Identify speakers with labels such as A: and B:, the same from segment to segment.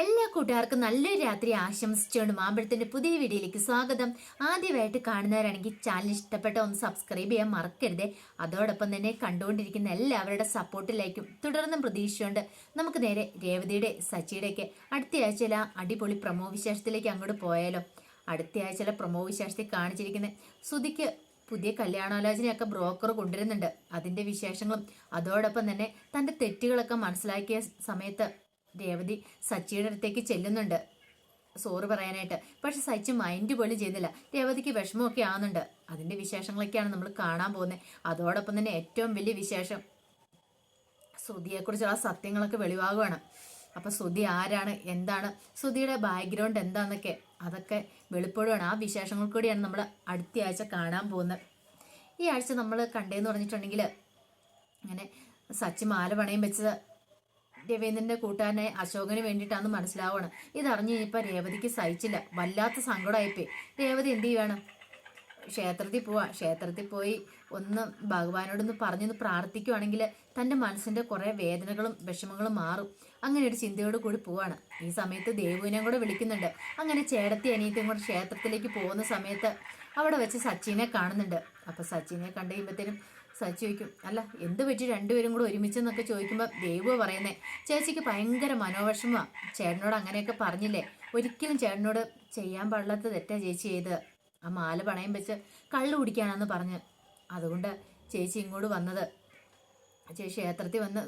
A: എല്ലാ കൂട്ടുകാർക്കും നല്ലൊരു രാത്രി ആശംസിച്ചുകൊണ്ട് മാമ്പഴത്തിന്റെ പുതിയ വീഡിയോയിലേക്ക് സ്വാഗതം. ആദ്യമായിട്ട് കാണുന്നവരാണെങ്കിൽ ചാനൽ ഇഷ്ടപ്പെട്ട ഒന്ന് സബ്സ്ക്രൈബ് ചെയ്യാൻ മറക്കരുത്. അതോടൊപ്പം തന്നെ കണ്ടുകൊണ്ടിരിക്കുന്ന എല്ലാവരുടെ സപ്പോർട്ടിലേക്കും തുടർന്നും പ്രതീക്ഷിച്ചുകൊണ്ട് നമുക്ക് നേരെ രേവതിയുടെ സച്ചിയുടെയൊക്കെ അടുത്ത അടിപൊളി പ്രമോ വിശേഷത്തിലേക്ക് അങ്ങോട്ട് പോയാലോ. അടുത്ത ആഴ്ചയിലെ പ്രമോ വിശേഷത്തിൽ കാണിച്ചിരിക്കുന്ന സുതിക്ക് പുതിയ കല്യാണാലോചനയൊക്കെ ബ്രോക്കർ കൊണ്ടുവരുന്നുണ്ട്. അതിന്റെ വിശേഷങ്ങളും അതോടൊപ്പം തന്നെ തന്റെ തെറ്റുകളൊക്കെ മനസ്സിലാക്കിയ സമയത്ത് രേവതി സച്ചിയുടെ അടുത്തേക്ക് ചെല്ലുന്നുണ്ട്. സോറ് പറയാനായിട്ട്. പക്ഷെ സച്ചി മൈൻഡ് പോലും ചെയ്യുന്നില്ല. രേവതിക്ക് വിഷമമൊക്കെ ആവുന്നുണ്ട്. അതിന്റെ വിശേഷങ്ങളൊക്കെയാണ് നമ്മൾ കാണാൻ പോകുന്നത്. അതോടൊപ്പം തന്നെ ഏറ്റവും വലിയ വിശേഷം ശ്രുതിയെക്കുറിച്ചുള്ള സത്യങ്ങളൊക്കെ വെളിവാകുവാണ്. അപ്പോൾ ശ്രുതി ആരാണ്? എന്താണ്? ശ്രുതിയുടെ ബാക്ക്ഗ്രൗണ്ട് എന്താണെന്നൊക്കെ അതൊക്കെ വെളിപ്പെടുവാണ്. ആ വിശേഷങ്ങൾ കൂടിയാണ് നമ്മൾ അടുത്ത ആഴ്ച കാണാൻ പോകുന്നത്. ഈ ആഴ്ച നമ്മൾ കണ്ടേന്ന് പറഞ്ഞിട്ടുണ്ടെങ്കിൽ അങ്ങനെ സച്ചി മാല പണയം വെച്ചത് രവീന്ദ്രന്റെ കൂട്ടുകാരനെ അശോകന് വേണ്ടിയിട്ടാന്ന് മനസ്സിലാവണം. ഇതറിഞ്ഞു കഴിഞ്ഞപ്പോ രേവതിക്ക് സഹിച്ചില്ല. വല്ലാത്ത സങ്കടമായിപ്പോയി. രേവതി എന്ത് ചെയ്യുവാണ്? ക്ഷേത്രത്തിൽ പോവാ. ക്ഷേത്രത്തിൽ പോയി ഒന്ന് ഭഗവാനോടൊന്ന് പറഞ്ഞൊന്ന് പ്രാർത്ഥിക്കുവാണെങ്കിൽ തന്റെ മനസ്സിന്റെ കുറേ വേദനകളും വിഷമങ്ങളും മാറും. അങ്ങനെ ഒരു ചിന്തയോട് കൂടി പോവാണ്. ഈ സമയത്ത് ദേവുവിനെയും കൂടെ വിളിക്കുന്നുണ്ട്. അങ്ങനെ ചേടത്തി അനിയത്തിയും കൂടെ ക്ഷേത്രത്തിലേക്ക് പോകുന്ന സമയത്ത് അവിടെ വെച്ച് സച്ചിനെ കാണുന്നുണ്ട്. അപ്പോൾ സച്ചിനെ കണ്ടു കഴിയുമ്പോഴത്തേനും സച്ചി ചോദിക്കും അല്ല എന്ത് പറ്റി രണ്ടുപേരും കൂടെ ഒരുമിച്ചെന്നൊക്കെ ചോദിക്കുമ്പോൾ ദേവു പറയുന്നേ ചേച്ചിക്ക് ഭയങ്കര മനോവിഷമമാണ് ചേട്ടനോട് അങ്ങനെയൊക്കെ പറഞ്ഞില്ലേ? ഒരിക്കലും ചേട്ടനോട് ചെയ്യാൻ പാടില്ലാത്ത തെറ്റാ ചേച്ചി ചെയ്ത് ആ മാല പണയം വെച്ച് കള്ളു കുടിക്കാനാന്ന് പറഞ്ഞ്. അതുകൊണ്ട് ചേച്ചി ഇങ്ങോട്ട് വന്നത്. ചേച്ചി ക്ഷേത്രത്തിൽ വന്ന്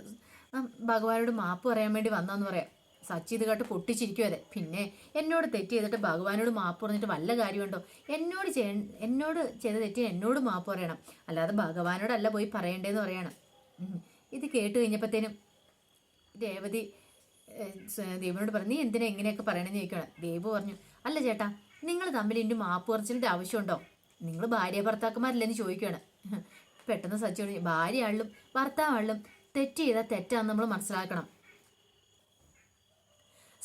A: ഭഗവാനോട് മാപ്പ് പറയാൻ വേണ്ടി വന്നതെന്ന് പറയാം. സച്ചി ഇത് കേട്ട് പൊട്ടിച്ചിരിക്കും അതെ പിന്നെ എന്നോട് തെറ്റ് ചെയ്തിട്ട് ഭഗവാനോട് മാപ്പ് പറഞ്ഞിട്ട് വല്ല കാര്യമുണ്ടോ? എന്നോട് ചെയ്യ എന്നോട് ചെയ്ത തെറ്റി എന്നോട് മാപ്പ് പറയണം. അല്ലാതെ ഭഗവാനോടല്ല പോയി പറയണ്ടേന്ന് പറയണം. ഇത് കേട്ട് കഴിഞ്ഞപ്പോഴത്തേനും രേവതി ദേവനോട് പറഞ്ഞു നീ എന്തിനാ ഇങ്ങനെയൊക്കെ പറയണമെന്ന് ചോദിക്കണം ദേവ് പറഞ്ഞു അല്ല ചേട്ടാ നിങ്ങൾ തമ്മിൽ ഇനി മാപ്പ് പറച്ചിലിന്റെ ആവശ്യമുണ്ടോ? നിങ്ങൾ ഭാര്യ ഭർത്താക്കന്മാരില്ലെന്ന് ചോദിക്കുകയാണ് പെട്ടെന്ന് സച്ചി ഭാര്യ ആളിലും ഭർത്താവാളിലും തെറ്റ് ചെയ്താൽ തെറ്റാന്ന് നമ്മൾ മനസ്സിലാക്കണം.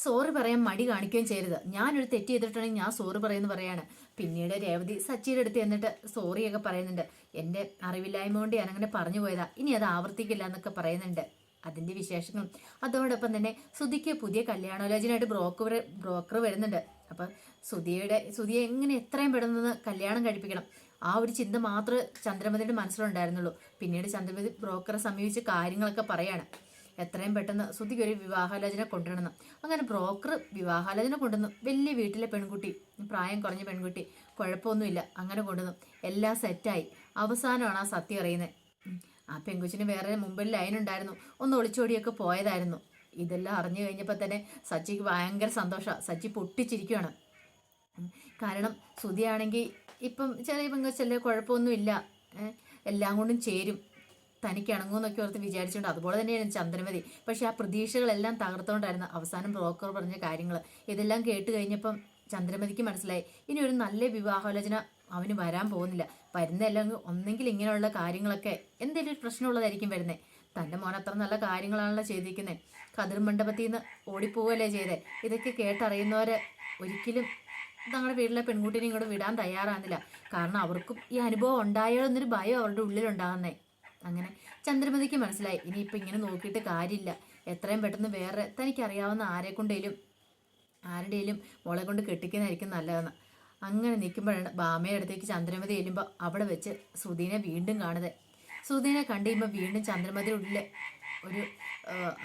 A: സോറി പറയാൻ മടി കാണിക്കുകയും ചെയ്യരുത്. ഞാനൊരു തെറ്റ് ചെയ്തിട്ടുണ്ടെങ്കിൽ ഞാൻ സോറി പറയുന്നു പറയാണ്. പിന്നീട് രേവതി സച്ചിയുടെ അടുത്ത് എന്നിട്ട് സോറിയൊക്കെ പറയുന്നുണ്ട്. എന്റെ അറിവില്ലായ്മ കൊണ്ട് ഞാൻ അങ്ങനെ പറഞ്ഞു പോയതാ. ഇനി അത് ആവർത്തിക്കില്ല എന്നൊക്കെ പറയുന്നുണ്ട്. അതിന്റെ വിശേഷങ്ങളും അതോടൊപ്പം തന്നെ സുധിക്ക് പുതിയ കല്യാണോലോചനയായിട്ട് ബ്രോക്കർ ബ്രോക്കർ വരുന്നുണ്ട്. അപ്പം സുധിയുടെ സുധിയെ എങ്ങനെ എത്രയും പെടുന്നത് കല്യാണം കഴിപ്പിക്കണം? ആ ഒരു ചിന്ത മാത്രമേ ചന്ദ്രമതിയുടെ മനസ്സിലുണ്ടായിരുന്നുള്ളൂ. പിന്നീട് ചന്ദ്രമതി ബ്രോക്കറെ സമീപിച്ച് കാര്യങ്ങളൊക്കെ പറയാണ്. എത്രയും പെട്ടെന്ന് സുധിക്ക് ഒരു വിവാഹാലോചന കൊണ്ടുവരണം. അങ്ങനെ ബ്രോക്കർ വിവാഹാലോചന കൊണ്ടുവന്നു. വലിയ വീട്ടിലെ പെൺകുട്ടി പ്രായം കുറഞ്ഞ പെൺകുട്ടി കുഴപ്പമൊന്നുമില്ല. അങ്ങനെ കൊണ്ടുവന്നു. എല്ലാം സെറ്റായി അവസാനമാണ് ആ സത്യം അറിയുന്നത്. ആ പെൺകുച്ചിന് വേറെ മുമ്പിൽ ലൈൻ ഉണ്ടായിരുന്നു. ഒന്ന് ഒളിച്ചോടിയൊക്കെ പോയതായിരുന്നു. ഇതെല്ലാം അറിഞ്ഞു കഴിഞ്ഞപ്പോൾ തന്നെ സച്ചിക്ക് ഭയങ്കര സന്തോഷമാണ് സച്ചി പൊട്ടിച്ചിരിക്കുകയാണ്. കാരണം സുധിയാണെങ്കിൽ ഇപ്പം ചെറിയ പെങ്കുച്ചല്ലേ കുഴപ്പമൊന്നുമില്ല. എല്ലാം കൊണ്ടും ചേരും. തനിക്ക് ഇണങ്ങുമെന്നൊക്കെ ഓർത്ത് വിചാരിച്ചുകൊണ്ട് അതുപോലെ തന്നെയാണ് ചന്ദ്രമതി. പക്ഷെ ആ പ്രതീക്ഷകളെല്ലാം തകർത്തുകൊണ്ടായിരുന്നു അവസാനം ബ്രോക്കർ പറഞ്ഞ കാര്യങ്ങൾ ഇതെല്ലാം കേട്ട് കഴിഞ്ഞപ്പം ചന്ദ്രമതിക്ക് മനസ്സിലായി. ഇനി ഒരു നല്ല വിവാഹാലോചന അവന് വരാൻ പോകുന്നില്ല. വരുന്നതെല്ലാം ഒന്നെങ്കിൽ ഇങ്ങനെയുള്ള കാര്യങ്ങളൊക്കെ എന്തെങ്കിലും പ്രശ്നമുള്ളതായിരിക്കും വരുന്നത് തന്റെ മോൻ അത്ര നല്ല കാര്യങ്ങളാണല്ലോ ചെയ്തിരിക്കുന്നത് കതിർ മണ്ഡപത്തിൽ നിന്ന് ഓടിപ്പോവല്ലേ ചെയ്തേ. ഇതൊക്കെ കേട്ടറിയുന്നവരെ ഒരിക്കലും തങ്ങളുടെ വീട്ടിലെ പെൺകുട്ടീനെ ഇങ്ങോട്ട് വിടാൻ തയ്യാറാകുന്നില്ല. കാരണം അവർക്കും ഈ അനുഭവം ഉണ്ടായോ എന്നൊരു ഭയം അവരുടെ ഉള്ളിലുണ്ടാകുന്നേ. അങ്ങനെ ചന്ദ്രമതിക്ക് മനസ്സിലായി ഇനിയിപ്പോൾ ഇങ്ങനെ നോക്കിയിട്ട് കാര്യമില്ല. എത്രയും പെട്ടെന്ന് വേറെ തനിക്കറിയാവുന്ന ആരെ കൊണ്ടേലും ആരുടെയും മോളെ കൊണ്ട് കെട്ടിക്കുന്നതായിരിക്കും നല്ലതെന്ന്. അങ്ങനെ നിൽക്കുമ്പോഴാണ് ബാമയുടെ അടുത്തേക്ക് ചന്ദ്രമതി എല്ലുമ്പോൾ അവിടെ വെച്ച് സുധീനെ വീണ്ടും കാണുന്നത്. സുധീനെ കണ്ടു കഴിയുമ്പോൾ വീണ്ടും ചന്ദ്രമതിയുടെ ഉള്ളിൽ ഒരു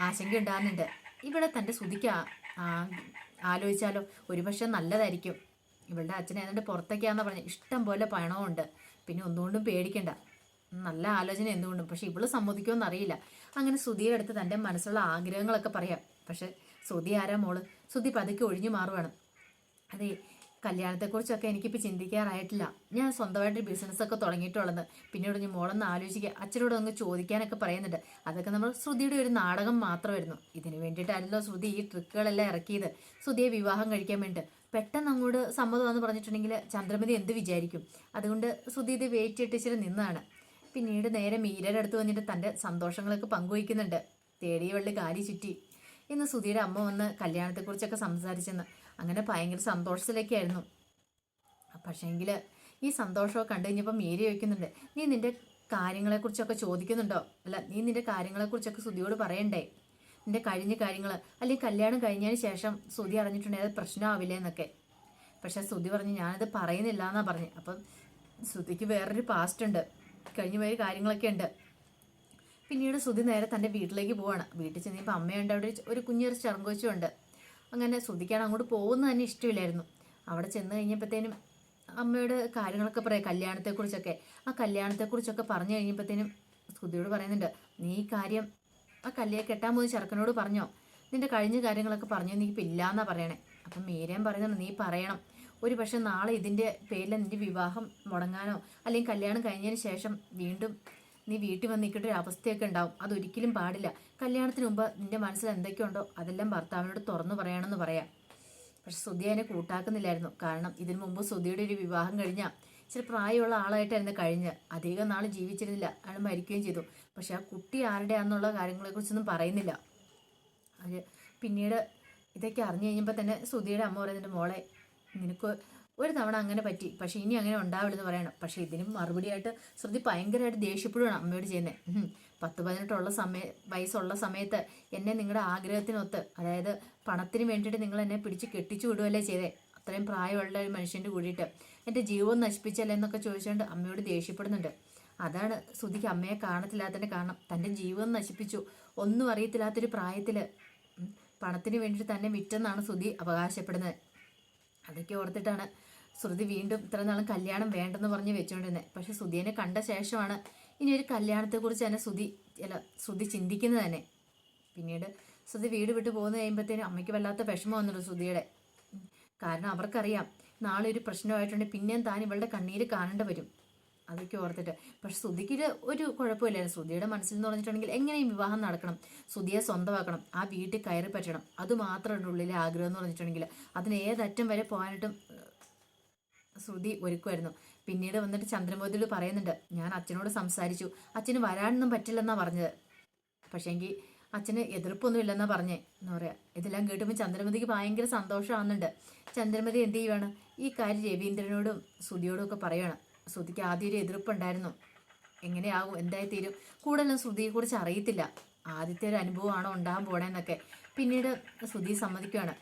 A: ആശങ്ക ഉണ്ടാകുന്നുണ്ട്. ഇവിടെ തന്റെ സുധിക്ക് ആലോചിച്ചാലോ ഒരുപക്ഷെ നല്ലതായിരിക്കും. ഇവളുടെ അച്ഛനെ ഏതാണ്ട് പുറത്തേക്കാന്ന് പറഞ്ഞ്. ഇഷ്ടം പോലെ പണമുണ്ട് പിന്നെ ഒന്നുകൊണ്ടും പേടിക്കണ്ട. നല്ല ആലോചന എന്തുകൊണ്ടും. പക്ഷെ ഇവൾ സമ്മതിക്കുമെന്ന് അറിയില്ല. അങ്ങനെ സുധിയുടെ അടുത്ത് തന്റെ മനസ്സിലുള്ള ആഗ്രഹങ്ങളൊക്കെ പറയാം. പക്ഷെ സുധി ആരാ മോൾ? സുധി പതുക്കെ ഒഴിഞ്ഞു മാറുവാണ്. അതെ കല്യാണത്തെക്കുറിച്ചൊക്കെ എനിക്കിപ്പോൾ ചിന്തിക്കാറായിട്ടില്ല. ഞാൻ സ്വന്തമായിട്ട് ബിസിനസ്സൊക്കെ തുടങ്ങിയിട്ടുള്ളത്. പിന്നീട് ഞാൻ മോളൊന്ന് ആലോചിക്കുക. അച്ഛനോട് ഒന്ന് ചോദിക്കാനൊക്കെ പറയുന്നുണ്ട്. അതൊക്കെ നമ്മൾ ശ്രുതിയുടെ ഒരു നാടകം മാത്രമായിരുന്നു. ഇതിന് വേണ്ടിയിട്ടായിരുന്നല്ലോ ശ്രുതി ഈ ട്രിക്കുകളെല്ലാം ഇറക്കിയത്. ശ്രുതിയെ വിവാഹം കഴിക്കാൻ വേണ്ടി പെട്ടെന്ന് അങ്ങോട്ട് സമ്മതമാണെന്ന് പറഞ്ഞിട്ടുണ്ടെങ്കിൽ ചന്ദ്രമതി എന്ത് വിചാരിക്കും? അതുകൊണ്ട് ശ്രുതി ഇത് വെയിറ്റ് ഇട്ടിച്ചിട്ട് നിന്നാണ്. പിന്നീട് നേരെ മീരയുടെ അടുത്ത് വന്നിട്ട് തന്റെ സന്തോഷങ്ങളൊക്കെ പങ്കുവയ്ക്കുന്നുണ്ട്. തേടിയ വെള്ളി കാലി ചുറ്റി. ഇന്ന് സുധീരുടെ അമ്മ വന്ന് കല്യാണത്തെക്കുറിച്ചൊക്കെ സംസാരിച്ചെന്ന്. അങ്ങനെ ഭയങ്കര സന്തോഷത്തിലേക്കായിരുന്നു പക്ഷേങ്കിൽ ഈ സന്തോഷമൊക്കെ കണ്ടു കഴിഞ്ഞപ്പോൾ മീരി ചോദിക്കുന്നുണ്ട് നീ നിന്റെ കാര്യങ്ങളെക്കുറിച്ചൊക്കെ ചോദിക്കുന്നുണ്ടോ? അല്ല നീ നിന്റെ കാര്യങ്ങളെക്കുറിച്ചൊക്കെ സുധിയോട് പറയണ്ടേ? നിന്റെ കഴിഞ്ഞ കാര്യങ്ങൾ അല്ലെങ്കിൽ കല്യാണം കഴിഞ്ഞതിന് ശേഷം സുധി അറിഞ്ഞിട്ടുണ്ടെങ്കിൽ അത് പ്രശ്നമാവില്ലേ? എന്നൊക്കെ. പക്ഷെ സുധി പറഞ്ഞു ഞാനത് പറയുന്നില്ല എന്നാണ് പറഞ്ഞത് അപ്പം സുധിക്ക് വേറൊരു പാസ്റ്റ് ഉണ്ട്. കഴിഞ്ഞു പോയ കാര്യങ്ങളൊക്കെ ഉണ്ട്. പിന്നീട് സുധി നേരെ തന്റെ വീട്ടിലേക്ക് പോവാണ്. വീട്ടിൽ ചെന്നപ്പോൾ അമ്മയുണ്ട്. അവിടെ ഒരു- കുഞ്ഞൊരു ചെറുങ്കോച്ചുണ്ട്. അങ്ങനെ സുധിക്കാണ് അങ്ങോട്ട് പോകുന്നത് തന്നെ ഇഷ്ടമില്ലായിരുന്നു. അവിടെ ചെന്ന് കഴിഞ്ഞപ്പോഴത്തേനും അമ്മയോട് കാര്യങ്ങളൊക്കെ പറയാം. കല്യാണത്തെക്കുറിച്ചൊക്കെ. ആ കല്യാണത്തെക്കുറിച്ചൊക്കെ പറഞ്ഞു കഴിഞ്ഞപ്പോഴത്തേനും സുധിയോട് പറയുന്നുണ്ട് നീ ഈ കാര്യം ആ കല്യാ കെട്ടാൻ പോയി ചെറുക്കനോട് പറഞ്ഞോ. നിന്റെ കഴിഞ്ഞ കാര്യങ്ങളൊക്കെ പറഞ്ഞു. നീ ഇപ്പം ഇല്ലാന്നാ പറയണേ. അപ്പം മീരയും പറയുന്നുണ്ട് നീ പറയണം. ഒരു പക്ഷെ നാളെ ഇതിന്റെ പേരിൽ നിന്റെ വിവാഹം മുടങ്ങാനോ അല്ലെങ്കിൽ കല്യാണം കഴിഞ്ഞതിന് ശേഷം വീണ്ടും നീ വീട്ടിൽ വന്ന് നിൽക്കേണ്ട ഒരു അവസ്ഥയൊക്കെ ഉണ്ടാവും. അതൊരിക്കലും പാടില്ല. കല്യാണത്തിന് മുമ്പ് നിന്റെ മനസ്സിൽ എന്തൊക്കെയുണ്ടോ അതെല്ലാം ഭർത്താവിനോട് തുറന്നു പറയണമെന്ന് പറയാം. പക്ഷെ സുധി അതിനെ കൂട്ടാക്കുന്നില്ലായിരുന്നു. കാരണം ഇതിനു മുമ്പ് സുധിയുടെ ഒരു വിവാഹം കഴിഞ്ഞ ഇച്ചിരി പ്രായമുള്ള ആളായിട്ടായിരുന്നു കഴിഞ്ഞ് അധികം നാൾ ജീവിച്ചിരുന്നില്ല. അയാൾ മരിക്കുകയും ചെയ്തു. പക്ഷെ ആ കുട്ടി ആരുടെയാണെന്നുള്ള കാര്യങ്ങളെക്കുറിച്ചൊന്നും പറയുന്നില്ല. അത് പിന്നീട് ഇതൊക്കെ അറിഞ്ഞു കഴിഞ്ഞപ്പോൾ തന്നെ സുധിയുടെ അമ്മ പറയുന്നുണ്ട് മോളെ നിനക്ക് ഒരു തവണ അങ്ങനെ പറ്റി. പക്ഷെ ഇനി അങ്ങനെ ഉണ്ടാവില്ലെന്ന് പറയണം. പക്ഷെ ഇതിനും മറുപടിയായിട്ട് ശ്രുതി ഭയങ്കരമായിട്ട് ദേഷ്യപ്പെടുകയാണ് അമ്മയോട് ചെയ്യുന്നത് പത്ത് പതിനെട്ടുള്ള സമയ വയസ്സുള്ള സമയത്ത് എന്നെ നിങ്ങളുടെ ആഗ്രഹത്തിനൊത്ത് അതായത് പണത്തിന് വേണ്ടിയിട്ട് നിങ്ങൾ എന്നെ പിടിച്ച് കെട്ടിച്ചു വിടുകയല്ലേ ചെയ്തേ. അത്രയും പ്രായമുള്ള ഒരു മനുഷ്യന്റെ കൂടിയിട്ട് എന്റെ ജീവൻ നശിപ്പിച്ചല്ലേ എന്നൊക്കെ ചോദിച്ചുകൊണ്ട് അമ്മയോട് ദേഷ്യപ്പെടുന്നുണ്ട്. അതാണ് ശ്രുതിക്ക് അമ്മയെ കാണത്തില്ലാത്തതിന്റെ കാരണം. തന്റെ ജീവൻ നശിപ്പിച്ചു. ഒന്നും അറിയത്തില്ലാത്തൊരു പ്രായത്തിൽ പണത്തിന് വേണ്ടിയിട്ട് തന്നെ വിറ്റെന്നാണ് ശ്രുതി അവകാശപ്പെടുന്നത്. അതൊക്കെ ഓർത്തിട്ടാണ് ശ്രുതി വീണ്ടും ഇത്ര നാളും കല്യാണം വേണ്ടെന്ന് പറഞ്ഞ് വെച്ചുകൊണ്ടിരുന്നത് പക്ഷെ ശ്രുതിയെ കണ്ട ശേഷമാണ് ഇനി ഒരു കല്യാണത്തെക്കുറിച്ച് തന്നെ ശ്രുതി അല്ല ശ്രുതി ചിന്തിക്കുന്നത് തന്നെ. പിന്നീട് ശ്രുതി വീട് വിട്ട് പോകുന്ന കഴിയുമ്പോഴത്തേനും അമ്മയ്ക്ക് വല്ലാത്ത വിഷമം വന്നുള്ളൂ ശ്രുതിയുടെ. കാരണം അവർക്കറിയാം നാളെ ഒരു പ്രശ്നമായിട്ടുണ്ട് പിന്നെയും താൻ ഇവളുടെ കണ്ണീര് കാണേണ്ടി വരും. അതൊക്കെ ഓർത്തിട്ട്. പക്ഷെ ശ്രുതിക്ക് ഒരു കുഴപ്പമില്ലായിരുന്നു. ശ്രുതിയുടെ മനസ്സിൽ എന്ന് പറഞ്ഞിട്ടുണ്ടെങ്കിൽ എങ്ങനെയും വിവാഹം നടക്കണം. ശ്രുതിയെ സ്വന്തമാക്കണം. ആ വീട്ടിൽ കയറി പറ്റണം. അത് മാത്രമാണ് ഉള്ളിലെ ആഗ്രഹം എന്ന് പറഞ്ഞിട്ടുണ്ടെങ്കിൽ അതിന് ഏതറ്റം വരെ പോകാനായിട്ടും ശ്രുതി ഒരുക്കുമായിരുന്നു. പിന്നീട് വന്നിട്ട് ചന്ദ്രമോദിയിൽ പറയുന്നുണ്ട് ഞാൻ അച്ഛനോട് സംസാരിച്ചു. അച്ഛന് വരാനൊന്നും പറ്റില്ലെന്നാണ് പറഞ്ഞത്. പക്ഷേങ്കിൽ അച്ഛന് എതിർപ്പൊന്നും ഇല്ലെന്നാ പറഞ്ഞേ. എന്ന് പറയാ. ഇതെല്ലാം കേട്ടുമ്പോൾ ചന്ദ്രമതിക്ക് ഭയങ്കര സന്തോഷമാവുന്നുണ്ട്. ചന്ദ്രമതി എന്ത് ചെയ്യുവാണ്? ഈ കാര്യം രവീന്ദ്രനോടും ശ്രുതിയോടും ഒക്കെ പറയുവാണ്. ശ്രുതിക്ക് ആദ്യം ഒരു എതിർപ്പുണ്ടായിരുന്നു. എങ്ങനെയാവും? എന്തായി തീരും? കൂടുതലും ശ്രുതിയെക്കുറിച്ച് അറിയത്തില്ല. ആദ്യത്തെ ഒരു അനുഭവമാണോ ഉണ്ടാകാൻ പോണേന്നൊക്കെ. പിന്നീട് ശ്രുതി സമ്മതിക്കുകയാണ്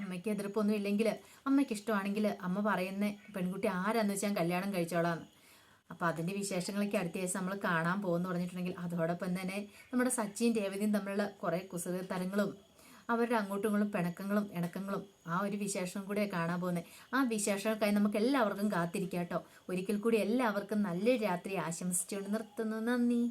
A: അമ്മയ്ക്ക് എതിർപ്പൊന്നും ഇല്ലെങ്കിൽ അമ്മയ്ക്ക് ഇഷ്ടമാണെങ്കിൽ അമ്മ പറയുന്ന പെൺകുട്ടി ആരാന്ന് വെച്ചാൽ കല്യാണം കഴിച്ചോളാന്ന് അപ്പോൾ അതിന്റെ വിശേഷങ്ങളൊക്കെ അടുത്ത ദിവസം നമ്മൾ കാണാൻ പോകുമെന്ന് പറഞ്ഞിട്ടുണ്ടെങ്കിൽ അതോടൊപ്പം തന്നെ നമ്മുടെ സച്ചിൻ രേവതിയും തമ്മിലുള്ള കുറേ കുസൃതരങ്ങളും അവരുടെ അങ്ങോട്ടും ഇങ്ങോട്ടും പിണക്കങ്ങളും ഇണക്കങ്ങളും ആ ഒരു വിശേഷം കൂടെ കാണാൻ പോകുന്നത് ആ വിശേഷങ്ങൾക്കായി നമുക്ക് എല്ലാവർക്കും കാത്തിരിക്കാം കേട്ടോ ഒരിക്കൽ കൂടി എല്ലാവർക്കും നല്ലൊരു രാത്രി ആശംസിച്ചുകൊണ്ട് നിർത്തുന്നു. നന്ദി.